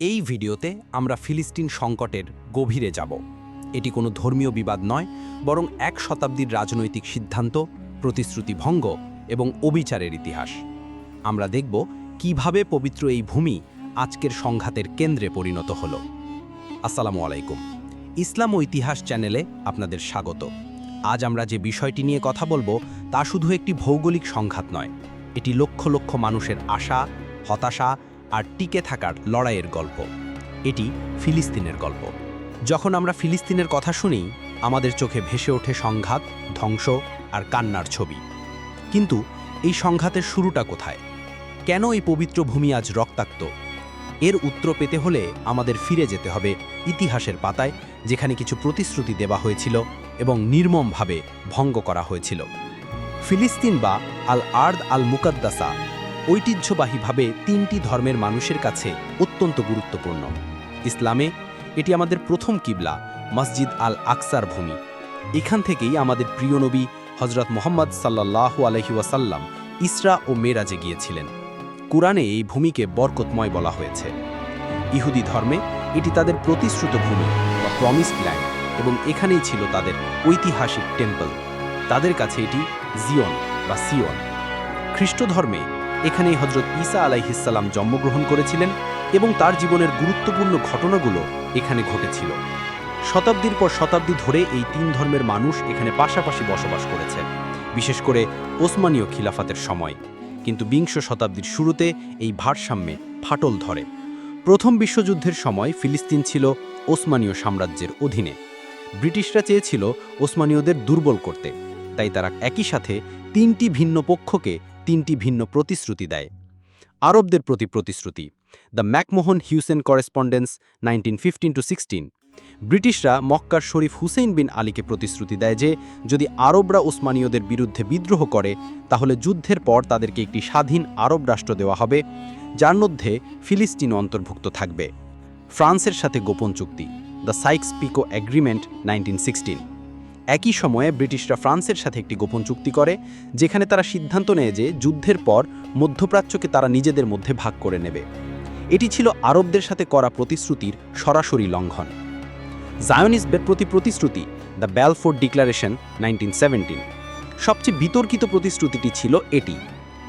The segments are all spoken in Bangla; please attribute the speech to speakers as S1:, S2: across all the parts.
S1: এই ভিডিওতে আমরা ফিলিস্তিন সংকটের গভীরে যাব। এটি কোনো ধর্মীয় বিবাদ নয়, বরং এক শতাব্দীর রাজনৈতিক সিদ্ধান্ত প্রতিশ্রুতি ভঙ্গ এবং অবিচারের ইতিহাস। আমরা দেখব কীভাবে পবিত্র এই ভূমি আজকের সংঘাতের কেন্দ্রে পরিণত হল। আসসালামু আলাইকুম। ইসলাম ও ইতিহাস চ্যানেলে আপনাদের স্বাগত। আজ আমরা যে বিষয়টি নিয়ে কথা বলব, তা শুধু একটি ভৌগোলিক সংঘাত নয়। এটি লক্ষ লক্ষ মানুষের আশা, হতাশা আর টিকে থাকার লড়াইয়ের গল্প। এটি ফিলিস্তিনের গল্প। যখন আমরা ফিলিস্তিনের কথা শুনি, আমাদের চোখে ভেসে ওঠে সংঘাত, ধ্বংস আর কান্নার ছবি। কিন্তু এই সংঘাতের শুরুটা কোথায়? কেন এই পবিত্র ভূমি আজ রক্তাক্ত? এর উত্তর পেতে হলে আমাদের ফিরে যেতে হবে ইতিহাসের পাতায়, যেখানে কিছু প্রতিশ্রুতি দেওয়া হয়েছিল এবং নির্মমভাবে ভঙ্গ করা হয়েছিল। ফিলিস্তিন বা আল আর্দ আল মুকাদ্দাসা ঐতিহ্যবাহীভাবে তিনটি ধর্মের মানুষের কাছে অত্যন্ত গুরুত্বপূর্ণ। ইসলামে এটি আমাদের প্রথম কিবলা, মসজিদ আল আকসার ভূমি। এখান থেকেই আমাদের প্রিয় নবী হজরত মোহাম্মদ আলহি ওয়াসাল্লাম ইসরা ও মেরাজে গিয়েছিলেন। কুরআনে এই ভূমিকে বরকতময় বলা হয়েছে। ইহুদি ধর্মে এটি তাদের প্রতিশ্রুত ভূমি বা প্রমিসড ল্যান্ড এবং এখানেই ছিল তাদের ঐতিহাসিক টেম্পল তাদের কাছে এটি জিয়ন বা সিয়ন খ্রিস্ট ধর্মে এখানেই হজরত ঈসা আলাইহিসাল্লাম জন্মগ্রহণ করেছিলেন এবং তার জীবনের গুরুত্বপূর্ণ ঘটনাগুলো এখানে ঘটেছিল। শতাব্দীর পর শতাব্দী ধরে এই তিন ধর্মের মানুষ এখানে পাশাপাশি বসবাস করেছে, বিশেষ করে ওসমানীয় খিলাফাতের সময়। কিন্তু বিংশ শতাব্দীর শুরুতে এই ভারসাম্যে ফাটল ধরে। প্রথম বিশ্বযুদ্ধের সময় ফিলিস্তিন ছিল ওসমানীয় সাম্রাজ্যের অধীনে। ব্রিটিশরা চেয়েছিল ওসমানীয়দের দুর্বল করতে। তাই তারা একই সাথে তিনটি ভিন্ন পক্ষকে তিনটি ভিন্ন প্রতিশ্রুতি দেয়। আরবদের প্রতি প্রতিশ্রুতি, the McMahon Hussein correspondence, nineteen fifteen to sixteen. ব্রিটিশরা মক্কার শরীফ হুসেইন বিন আলীকে প্রতিশ্রুতি দেয় যে, যদি আরবরা ওসমানীয়দের বিরুদ্ধে বিদ্রোহ করে, তাহলে যুদ্ধের পর তাদেরকে একটি স্বাধীন আরব রাষ্ট্র দেওয়া হবে, যার মধ্যে ফিলিস্তিন অন্তর্ভুক্ত থাকবে। ফ্রান্সের সাথে গোপন চুক্তি, the Sykes Picot agreement, nineteen sixteen. একই সময়ে ব্রিটিশরা ফ্রান্সের সাথে একটি গোপন চুক্তি করে, যেখানে তারা সিদ্ধান্ত নেয় যে যুদ্ধের পর মধ্যপ্রাচ্যকে তারা নিজেদের মধ্যে ভাগ করে নেবে। এটি ছিল আরবদের সাথে করা প্রতিশ্রুতির সরাসরি লঙ্ঘন। জায়নিসবের প্রতি প্রতিশ্রুতি দ্য ব্যালফোর্ড ডিক্লারেশন নাইনটিন সেভেন্টিন সবচেয়ে বিতর্কিত প্রতিশ্রুতিটি ছিল এটি।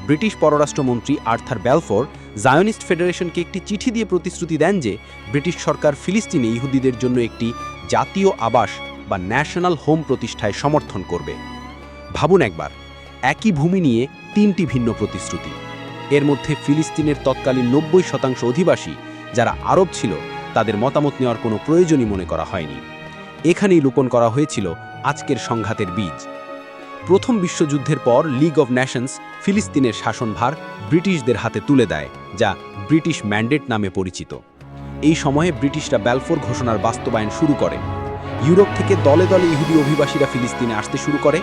S1: ব্রিটিশ পররাষ্ট্রমন্ত্রী আর্থার ব্যালফোর জায়নিস্ট ফেডারেশনকে একটি চিঠি দিয়ে প্রতিশ্রুতি দেন যে, ব্রিটিশ সরকার ফিলিস্তিনে ইহুদিদের জন্য একটি জাতীয় আবাস বা ন্যাশনাল হোম প্রতিষ্ঠায় সমর্থন করবে। ভাবুন একবার, একই ভূমি নিয়ে তিনটি ভিন্ন প্রতিশ্রুতি। এর মধ্যে ফিলিস্তিনের তৎকালীন নব্বই শতাংশ অধিবাসী যারা আরব ছিল, তাদের মতামত নেওয়ার কোনো প্রয়োজনই মনে করা হয়নি। এখানেই লোপন করা হয়েছিল আজকের সংঘাতের বীজ। প্রথম বিশ্বযুদ্ধের পর লিগ অব ন্যাশনস ফিলিস্তিনের শাসনভার ব্রিটিশদের হাতে তুলে দেয়, যা ব্রিটিশ ম্যান্ডেট নামে পরিচিত। এই সময়ে ব্রিটিশরা ব্যালফোর ঘোষণার বাস্তবায়ন শুরু করে। ইউরোপ থেকে দলে দলে ইহুদি অভিবাসীরা ফিলিস্তিনে আসতে শুরু করে।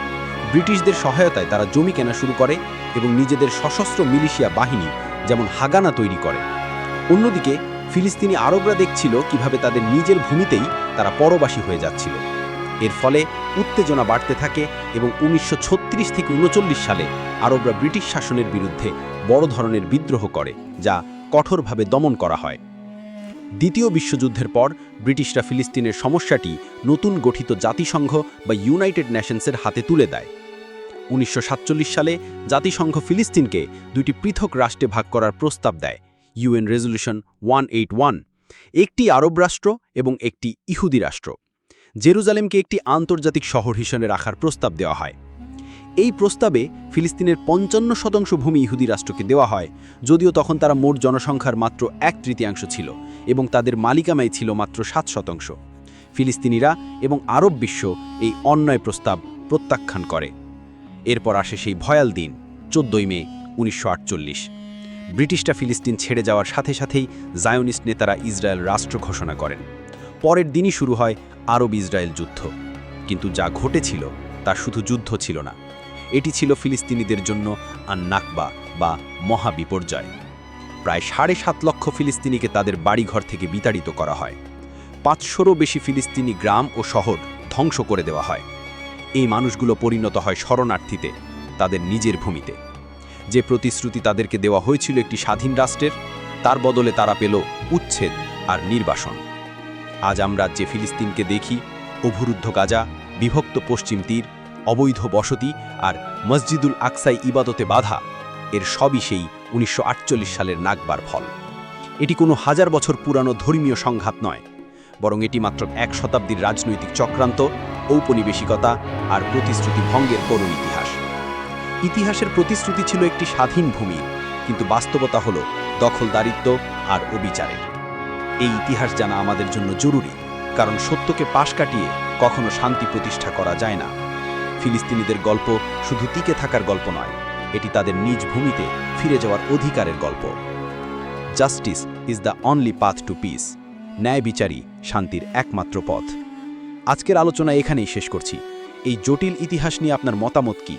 S1: ব্রিটিশদের সহায়তায় তারা জমি কেনা শুরু করে এবং নিজেদের সশস্ত্র মিলিশিয়া বাহিনী, যেমন হাগানা, তৈরি করে। অন্যদিকে, ফিলিস্তিনি আরবরা দেখছিল কীভাবে তাদের নিজের ভূমিতেই তারা পরবাসী হয়ে যাচ্ছিল। এর ফলে উত্তেজনা বাড়তে থাকে এবং উনিশশো ছত্রিশ থেকে উনচল্লিশ সালে আরবরা ব্রিটিশ শাসনের বিরুদ্ধে বড় ধরনের বিদ্রোহ করে, যা কঠোরভাবে দমন করা হয়। দ্বিতীয় বিশ্বযুদ্ধের পর ব্রিটিশরা ফিলিস্তিনের সমস্যাটি নতুন গঠিত জাতিসংঘ বা ইউনাইটেড নেশনসের হাতে তুলে দেয়। উনিশশো সাতচল্লিশ সালে জাতিসংঘ ফিলিস্তিনকে দুইটি পৃথক রাষ্ট্রে ভাগ করার প্রস্তাব দেয়, ইউএন রেজলিউশন ওয়ান একটি আরব রাষ্ট্র এবং একটি ইহুদি রাষ্ট্র। জেরুজালেমকে একটি আন্তর্জাতিক শহর হিসেবে রাখার প্রস্তাব দেওয়া হয়। এই প্রস্তাবে ফিলিস্তিনের পঞ্চান্ন শতাংশ ভূমি ইহুদি রাষ্ট্রকে দেওয়া হয়, যদিও তখন তারা মোট জনসংখ্যার মাত্র এক তৃতীয়াংশ ছিল এবং তাদের মালিকামাই ছিল মাত্র সাত শতাংশ। ফিলিস্তিনিরা এবং আরব বিশ্ব এই অন্যায় প্রস্তাব প্রত্যাখ্যান করে। এরপর আসে সেই ভয়াল দিন, চোদ্দই মে, উনিশশো আটচল্লিশ। ব্রিটিশরা ফিলিস্তিন ছেড়ে যাওয়ার সাথে সাথেই জায়োনিস্ট নেতারা ইসরায়েল রাষ্ট্র ঘোষণা করেন। পরের দিনই শুরু হয় আরব ইসরায়েল যুদ্ধ। কিন্তু যা ঘটেছিল তা শুধু যুদ্ধ ছিল না। এটি ছিল ফিলিস্তিনিদের জন্য আন্নাকবা বা মহাবিপর্যয়। প্রায় সাড়ে সাত লক্ষ ফিলিস্তিনিকে তাদের বাড়িঘর থেকে বিতাড়িত করা হয়। পাঁচশোরও বেশি ফিলিস্তিনি গ্রাম ও শহর ধ্বংস করে দেওয়া হয়। এই মানুষগুলো পরিণত হয় শরণার্থীতে, তাদের নিজের ভূমিতে। যে প্রতিশ্রুতি তাদেরকে দেওয়া হয়েছিল একটি স্বাধীন রাষ্ট্রের, তার বদলে তারা পেল উচ্ছেদ আর নির্বাসন। আজ আমরা যে ফিলিস্তিনকে দেখি অবরুদ্ধ গাজা, বিভক্ত পশ্চিম তীর অবৈধ বসতি আর মসজিদুল আকসাই ইবাদতে বাধা, এর সবই সেই উনিশশো আটচল্লিশ সালের নাগবার ফল। এটি কোনো হাজার বছর পুরানো ধর্মীয় সংঘাত নয়, বরং এটি মাত্র এক শতাব্দীর রাজনৈতিক চক্রান্ত, ঔপনিবেশিকতা আর প্রতিশ্রুতি ভঙ্গের করুণ ইতিহাস। ইতিহাসের প্রতিশ্রুতি ছিল একটি স্বাধীন ভূমি, কিন্তু বাস্তবতা হল দখলদারিত্ব আর অবিচারের। এই ইতিহাস জানা আমাদের জন্য জরুরি, কারণ সত্যকে পাশ কাটিয়ে কখনো শান্তি প্রতিষ্ঠা করা যায় না। ফিলিস্তিনিদের গল্প শুধু টিকে থাকার গল্প নয়, এটি তাদের নিজ ভূমিতে ফিরে যাওয়ার অধিকারের গল্প। Justice is the only path to peace ন্যায় বিচারই শান্তির একমাত্র পথ। আজকের আলোচনা এখানেই শেষ করছি। এই জটিল ইতিহাস নিয়ে আপনার মতামত কি?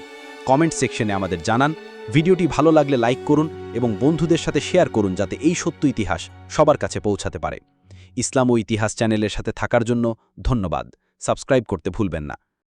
S1: কমেন্ট সেকশনে আমাদের জানান। ভিডিওটি ভালো লাগলে লাইক করুন এবং বন্ধুদের সাথে শেয়ার করুন যাতে এই সত্য ইতিহাস সবার কাছে পৌঁছাতে পারে। ইসলাম ও ইতিহাস চ্যানেলের সাথে থাকার জন্য ধন্যবাদ। সাবস্ক্রাইব করতে ভুলবেন না।